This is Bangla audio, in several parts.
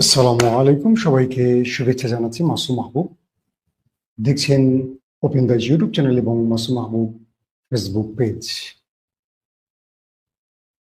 আসসালামু আলাইকুম। সবাইকে শুভেচ্ছা জানাচ্ছি মাসুম মাহবুব। দেখছেন ওপেন দ্য ইউটিউব চ্যানেল এবং মাসুম মাহবুব ফেসবুক পেজ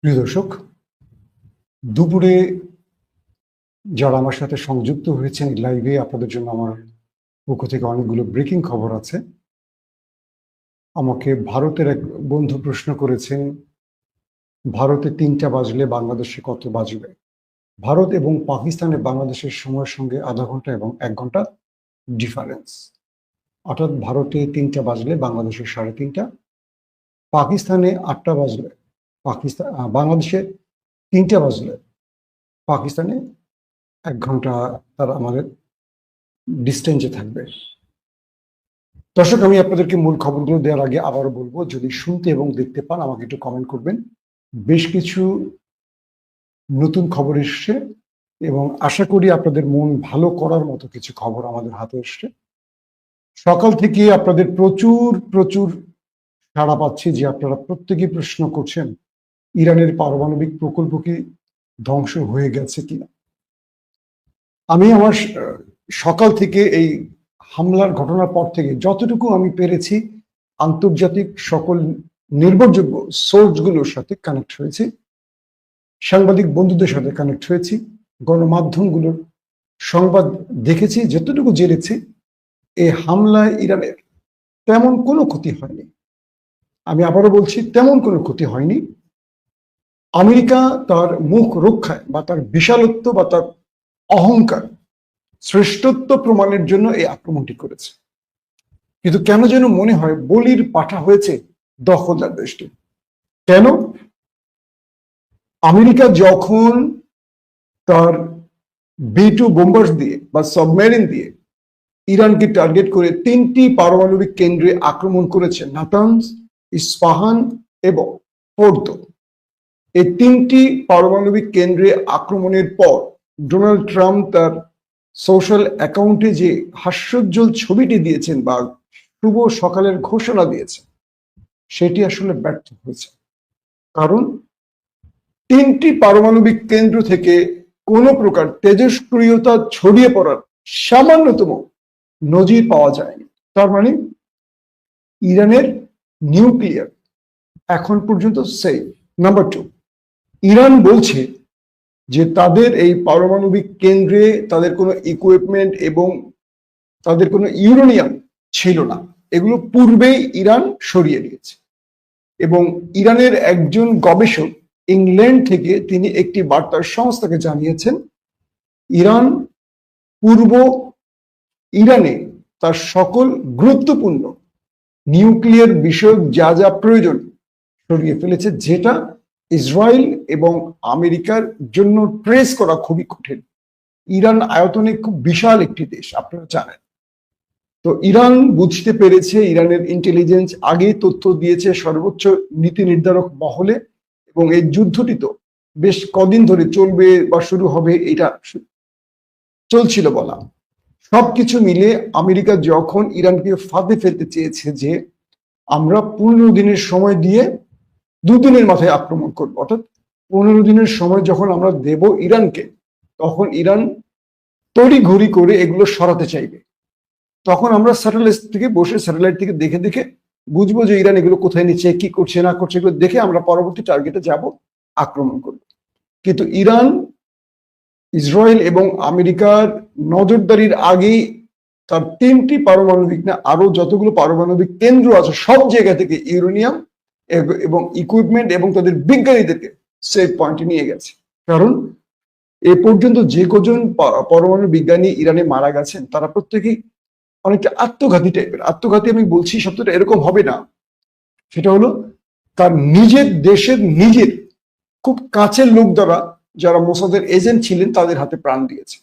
প্রিয় দর্শক, দুপুরে যারা আমার সাথে সংযুক্ত হয়েছেন লাইভে আপনাদের জন্য আমার পক্ষ থেকে অনেকগুলো ব্রেকিং খবর আছে। আমাকে ভারতের এক বন্ধু প্রশ্ন করেছেন, ভারতে তিনটা বাজলে বাংলাদেশে কত বাজবে? ভারত এবং পাকিস্তানে বাংলাদেশের সময়ের সঙ্গে আধা ঘণ্টা এবং এক ঘণ্টা ডিফারেন্স অর্থাৎ ভারতে তিনটা বাজলে বাংলাদেশের সাড়ে তিনটা, পাকিস্তানে আটটা বাজলে পাকিস্তান বাংলাদেশে তিনটা বাজলে পাকিস্তানে এক ঘণ্টা তারা আমাদের ডিস্টেন্সে থাকবে। দর্শক, আমি আপনাদেরকে মূল খবরগুলো দেওয়ার আগে আবারও বলব, যদি শুনতে এবং দেখতে পান আমাকে একটু কমেন্ট করবেন। বেশ কিছু নতুন খবর এসছে এবং আশা করি আপনাদের মন ভালো করার মতো কিছু খবর আমাদের হাতে এসছে। সকাল থেকে আপনাদের প্রচুর প্রচুর সাড়া পাচ্ছি যে আপনারা প্রত্যেকেই প্রশ্ন করছেন, ইরানের পারমাণবিক প্রকল্প কি ধ্বংস হয়ে গেছে কিনা? আমি আমার সকাল থেকে এই হামলার ঘটনার পর থেকে যতটুকু আমি পেরেছি, আন্তর্জাতিক সকল নির্ভরযোগ্য সোর্সগুলোর সাথে কানেক্ট হয়েছি। সাংবাদিক বন্ধুদের সাথে কানেক্ট হয়েছি, গণমাধ্যমগুলোর সংবাদ দেখেছি, যতটুকু জেনেছি এই হামলায় ইরানের তেমন কোনো ক্ষতি হয়নি। আমি আবারও বলছি, তেমন কোনো ক্ষতি হয়নি। আমেরিকা তার মুখ রক্ষায় বা তার বিশালত্ব বা তার অহংকার শ্রেষ্ঠত্ব প্রমাণের জন্য এই আক্রমণটি করেছে। কিন্তু কেন যেন মনে হয় বলির পাঠা হয়েছে দখলদার দেশটি? কেন? আমেরিকা যখন তার বি টু বোম্বার্স দিয়ে বা সাবমেরিন দিয়ে ইরানকে টার্গেট করে তিনটি পারমাণবিক কেন্দ্রে আক্রমণ করেছে নাতানস ইস্পাহান এবং ফোর্দো। এই তিনটি পারমাণবিক কেন্দ্রে আক্রমণের পর ডোনাল্ড ট্রাম্প তার সোশ্যাল অ্যাকাউন্টে যে হাস্যোজ্জ্বল ছবিটি দিয়েছেন বা শুভ সকালের ঘোষণা দিয়েছেন, সেটি আসলে ব্যর্থ হয়েছে। কারণ তিনটি পারমাণবিক কেন্দ্র থেকে কোনো প্রকার তেজস্ক্রিয়তা ছড়িয়ে পড়ার সামান্যতম নজির পাওয়া যায়নি। তার মানে ইরানের নিউক্লিয়ার এখন পর্যন্ত সেফ নাম্বার টু ইরান বলছে যে তাদের এই পারমাণবিক কেন্দ্রে তাদের কোনো ইকুইপমেন্ট এবং তাদের কোনো ইউরেনিয়াম ছিল না। এগুলো পূর্বেই ইরান সরিয়ে দিয়েছে। এবং ইরানের একজন গবেষক ইংল্যান্ড থেকে তিনি একটি বার্তার সংস্থাকে জানিয়েছেন, ইরান পূর্ব ইরানে তার সকল গুরুত্বপূর্ণ নিউক্লিয়ার বিষয়ক যা যা প্রয়োজন সরিয়ে ফেলেছে, যেটা ইসরায়েল এবং আমেরিকার জন্য ট্রেস করা খুবই কঠিন। ইরান আয়তনে খুব বিশাল একটি দেশ, আপনারা জানেন। তো ইরান বুঝতে পেরেছে, ইরানের ইন্টেলিজেন্স আগেই তথ্য দিয়েছে সর্বোচ্চ নীতি নির্ধারক মহলে। এবং এই যুদ্ধটি তো বেশ কদিন ধরে চলবে বা শুরু হবে, এটা চলছিল বলা। সবকিছু মিলে আমেরিকা যখন ইরানকে ফাঁদে ফেলতে চেয়েছে যে আমরা পনেরো দিনের সময় দিয়ে দুদিনের মাথায় আক্রমণ করব, অর্থাৎ পনেরো দিনের সময় যখন আমরা দেব ইরানকে, তখন ইরান তড়ি ঘড়ি করে এগুলো সরাতে চাইবে। তখন আমরা স্যাটেলাইট থেকে বসে স্যাটেলাইট থেকে দেখে দেখে বুঝব যে ইরান এগুলো কোথায় নিচ্ছে, কি করছে, না করছে, এগুলো দেখে আমরা পরবর্তী টার্গেটে যাব, আক্রমণ করব। কিন্তু ইরান, ইসরায়েল এবং আমেরিকার নজরদারির আগেই তার তিনটি পারমাণবিক না আরও যতগুলো পারমাণবিক কেন্দ্র আছে, সব জায়গা থেকে ইউরেনিয়াম এবং ইকুইপমেন্ট এবং তাদের বিজ্ঞানীদেরকে সেফ পয়েন্টে নিয়ে গেছে। কারণ এ পর্যন্ত যে কজন পরমাণু বিজ্ঞানী ইরানে মারা গেছেন, তারা প্রত্যেকেই অনেকটা আত্মঘাতী টাইপের আত্মঘাতী আমি বলছি শব্দটা এরকম হবে না। সেটা হলো তার নিজের দেশের নিজের খুব কাছের লোক দ্বারা যারা মোসাদের এজেন্ট ছিলেন তাদের হাতে প্রাণ দিয়েছে।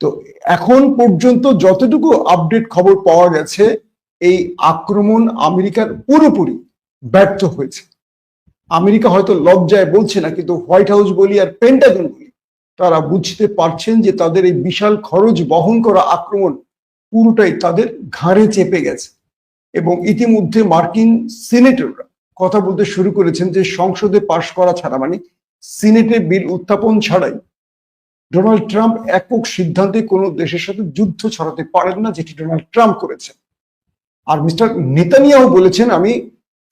তো এখন পর্যন্ত যতটুকু আপডেট খবর পাওয়া গেছে, এই আক্রমণ আমেরিকার পুরোপুরি ব্যর্থ হয়েছে। আমেরিকা হয়তো লজ্জায় বলছে না, কিন্তু হোয়াইট হাউস বলি আর পেন্টাগন বলি, তারা বুঝতে পারছেন যে তাদের এই বিশাল খরচ বহন করা আক্রমণ পুরোটাই তাদের ঘাড়ে চেপে গেছে। এবং ইতিমধ্যে মার্কিন সিনেটররা কথা বলতে শুরু করেছেন যে সংসদে পাশ করা ছাড়া মানে সিনেটে বিল উত্থাপন ছাড়াই ডোনাল্ড ট্রাম্প একক সিদ্ধান্তে কোনো দেশের সাথে যুদ্ধ ছড়াতে পারেন না, যেটি ডোনাল্ড ট্রাম্প করেছেন। আর মিস্টার নেতানিয়াও বলেছেন, আমি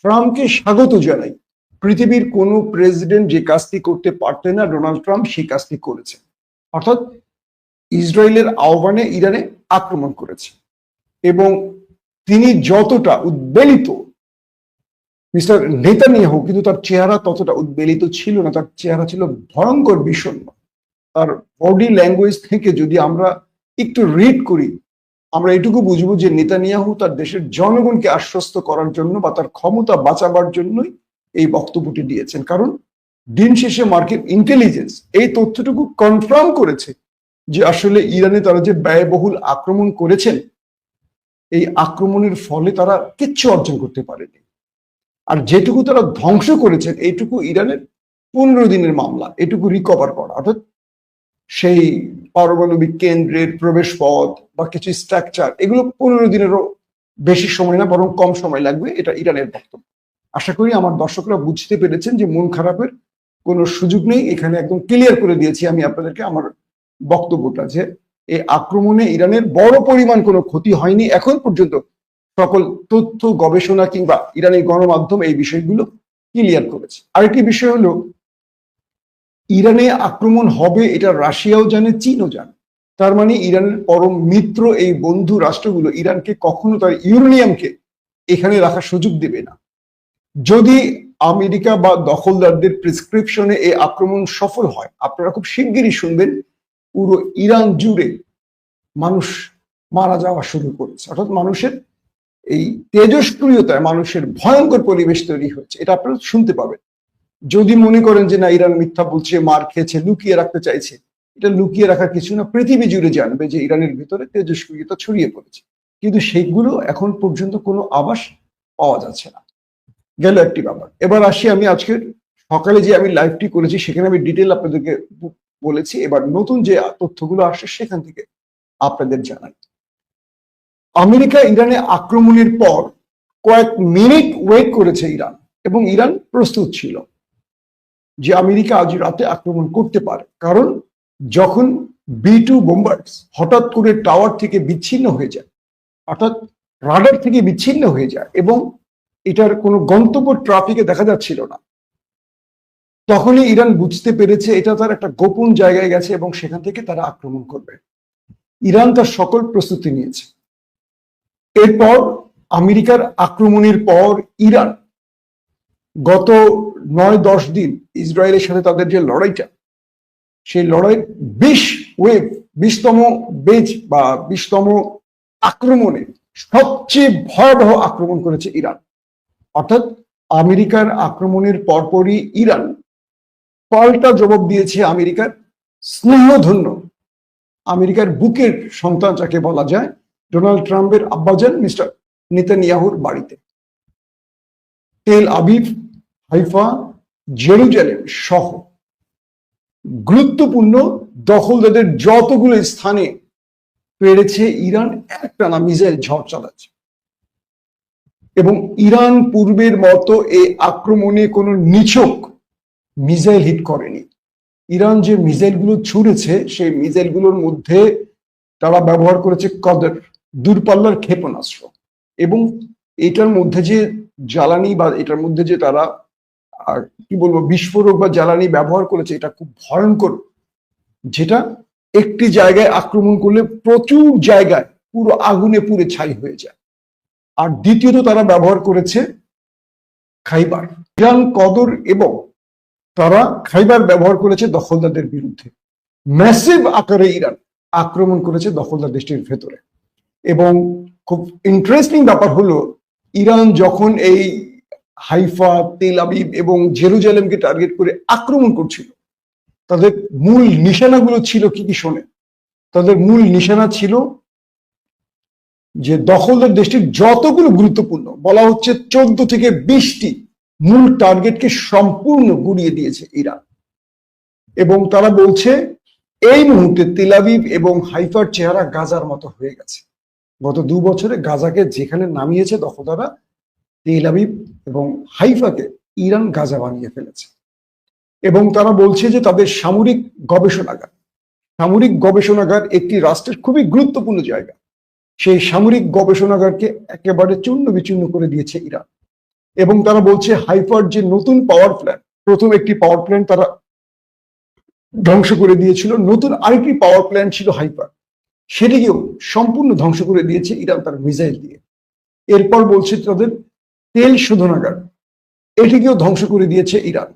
ট্রাম্পকে স্বাগত জানাই। পৃথিবীর কোনো প্রেসিডেন্ট যে কাজটি করতে পারতেন না, ডোনাল্ড ট্রাম্প সেই কাজটি করেছে অর্থাৎ ইসরায়েলের আহ্বানে ইরানে আক্রমণ করেছে। এবং তিনি যতটা উদ্বেলিত, মিস্টার নেতানিয়াহু কিন্তু তার চেহারা ততটা উদ্বেলিত ছিল না, তার চেহারা ছিল ভয়ঙ্কর, বিষণ্ণ। তার বডি ল্যাঙ্গুয়েজ থেকে যদি আমরা একটু রিড করি, আমরা এটুকু বুঝব যে নেতানিয়াহু তার দেশের জনগণকে আশ্বস্ত করার জন্য বা তার ক্ষমতা বাঁচাবার জন্যই এই বক্তব্যটি দিয়েছেন। কারণ দিন শেষে মার্কিন ইন্টেলিজেন্স এই তথ্যটুকু কনফার্ম করেছে যে আসলে ইরানে তারা যে ব্যয়বহুল আক্রমণ করেছেন, এই আক্রমণের ফলে তারা কিচ্ছু অর্জন করতে পারেনি। আর যেটুকু তারা ধ্বংস করেছেন, এইটুকু ইরানের পনেরো দিনের মামলা, এটুকু রিকভার করা। অর্থাৎ সেই পারমাণবিক কেন্দ্রের প্রবেশ পথ বা কিছু স্ট্রাকচার এগুলো পনেরো দিনেরও বেশি সময় না, বরং কম সময় লাগবে, এটা ইরানের বক্তব্য। আশা করি আমার দর্শকরা বুঝতে পেরেছেন যে মন খারাপের কোনো সুযোগ নেই, এখানে একদম ক্লিয়ার করে দিয়েছি আমি আপনাদেরকে আমার বক্তব্যটা যে এই আক্রমণে ইরানের বড় পরিমাণ কোনো ক্ষতি হয়নি, এখন পর্যন্ত সকল তথ্য, গবেষণা কিংবা ইরানের গণমাধ্যম এই বিষয়গুলো ক্লিয়ার করেছে। আরেকটি বিষয় হলো, ইরানে আক্রমণ হবে এটা রাশিয়াও জানে, চীনও জানে। তার মানে ইরানের পরম মিত্র এই বন্ধু রাষ্ট্রগুলো ইরানকে কখনো তার ইউরেনিয়ামকে এখানে রাখার সুযোগ দেবে না। যদি আমেরিকা বা দখলদারদের প্রেসক্রিপশনে এই আক্রমণ সফল হয়, আপনারা খুব শিগগিরই শুনবেন পুরো ইরান জুড়ে মানুষ মারা যাওয়া শুরু করেছে। অর্থাৎ মানুষের এই তেজস্ক্রিয়তায়, মানুষের ভয়ঙ্কর পরিবেশ তৈরি হয়েছে। এটা আপনারা শুনতে পাবেন। যদি মনে করেন যে না, ইরান মিথ্যা বলছে, মার খেয়েছে, লুকিয়ে রাখতে চাইছে, এটা লুকিয়ে রাখার কিছু না, পৃথিবী জুড়ে জানবে যে ইরানের ভিতরে তেজস্ক্রিয়তা ছড়িয়ে পড়েছে। কিন্তু সেইগুলো এখন পর্যন্ত কোনো আবাস পাওয়া যাচ্ছে না। গেল একটি ব্যাপার। এবার আসি আমি আজকের সকালে যে আমি লাইভটি করেছি, সেখানে আমি ডিটেল আপনাদেরকে বলেছি, এবার নতুন যে তথ্যগুলো আসছে সেখান থেকে আপনাদের জানাই। আমেরিকা ইরানে আক্রমণের পর কয়েক মিনিট ওয়েট করেছে ইরান এবং ইরান প্রস্তুত ছিল যে আমেরিকা আজ রাতে আক্রমণ করতে পারে। কারণ যখন বি টু বোম্বার্স হঠাৎ করে টাওয়ার থেকে বিচ্ছিন্ন হয়ে যায়, অর্থাৎ রাডার থেকে বিচ্ছিন্ন হয়ে যায় এবং এটার কোনো গন্তব্য ট্রাফিকে দেখা যাচ্ছিল না তখনই ইরান বুঝতে পেরেছে এটা তার একটা গোপন জায়গায় গেছে এবং সেখান থেকে তারা আক্রমণ করবে। ইরান তার সকল প্রস্তুতি নিয়েছে। এরপর আমেরিকার আক্রমণের পর ইরান গত নয় দশ দিন ইসরায়েলের সাথে তাদের যে লড়াইটা, সেই লড়াই বিশ ওয়েভ বিশতম বেজ বা বিশতম আক্রমণে সবচেয়ে ভয়াবহ আক্রমণ করেছে ইরান। অর্থাৎ আমেরিকার আক্রমণের পরপরই ইরান পাল্টা জবাব দিয়েছে আমেরিকার স্নেহধন্য। আমেরিকার বুকের সন্তান যাকে বলা যায়, ডোনাল্ড ট্রাম্পের আব্বাজান মিস্টার নেতানিয়াহুর বাড়িতে। তেল আবিব, হাইফা, জেরুজালেম সহ গুরুত্বপূর্ণ দখলদারদের যতগুলো স্থানে পেরেছে ইরান, একটানা মিসাইল ঝড় চালাচ্ছে। এবং ইরান পূর্বের মতো এই আক্রমণে কোনো নিছক মিসাইল হিট করেনি। ইরান যে মিসাইলগুলো ছুড়েছে, সেই মিসাইলগুলোর মধ্যে তারা ব্যবহার করেছে কদর, দূরপাল্লার ক্ষেপণাস্ত্র। এবং এটার মধ্যে যে জ্বালানি বা এটার মধ্যে যে তারা কি বলব, বিস্ফোরক বা জ্বালানি ব্যবহার করেছে, এটা খুব ভয়ঙ্কর। যেটা একটি জায়গায় আক্রমণ করলে প্রচুর জায়গায় পুরো আগুনে পুড়ে ছাই হয়ে যায়। আর দ্বিতীয়ত তারা ব্যবহার করেছে খাইবার। ইরান কদর এবং তারা খাইবার ব্যবহার করেছে দখলদারদের বিরুদ্ধে। ম্যাসিভ আকারে ইরান আক্রমণ করেছে দখলদার দেশটির ভেতরে। এবং খুব ইন্টারেস্টিং ব্যাপার হলো, ইরান যখন এই হাইফা, তেল আবিব এবং জেরুজালেমকে টার্গেট করে আক্রমণ করছিল, তাদের মূল নিশানাগুলো ছিল কি কি শোনে? তাদের মূল নিশানা ছিল যে দখলদার দেশটির যতগুলো গুরুত্বপূর্ণ, বলা হচ্ছে চোদ্দ থেকে বিশটি মূল টার্গেটকে সম্পূর্ণ গুড়িয়ে দিয়েছে ইরান। এবং তারা বলছে, এই মুহূর্তে তেলাবিব এবং হাইফার চেহারা গাজার মতো হয়ে গেছে। গত দু বছরে গাজাকে যেখানে নামিয়েছে দখলদাররা তেল আবিব এবং হাইফাকে ইরান গাজা বানিয়ে ফেলেছে। এবং তারা বলছে যে তাদের সামরিক গবেষণাগার সামরিক গবেষণাগার একটি রাষ্ট্রের খুবই গুরুত্বপূর্ণ জায়গা। সেই সামরিক গবেষণাগারকে একেবারে চূর্ণ বিচূর্ণ করে দিয়েছে ইরান। এবং তারা বলছে হাইফার যে নতুন পাওয়ার প্ল্যান্ট প্রথম একটি পাওয়ার প্ল্যান্ট তারা ধ্বংস করে দিয়েছিল, নতুন আরেকটি পাওয়ার প্ল্যান্ট ছিল হাইফার। সেটিকেও সম্পূর্ণ ধ্বংস করে দিয়েছে ইরান তার মিসাইল দিয়ে। এরপর বলছে তাদের তেল শোধনাগার, এটিকেও ধ্বংস করে দিয়েছে ইরান।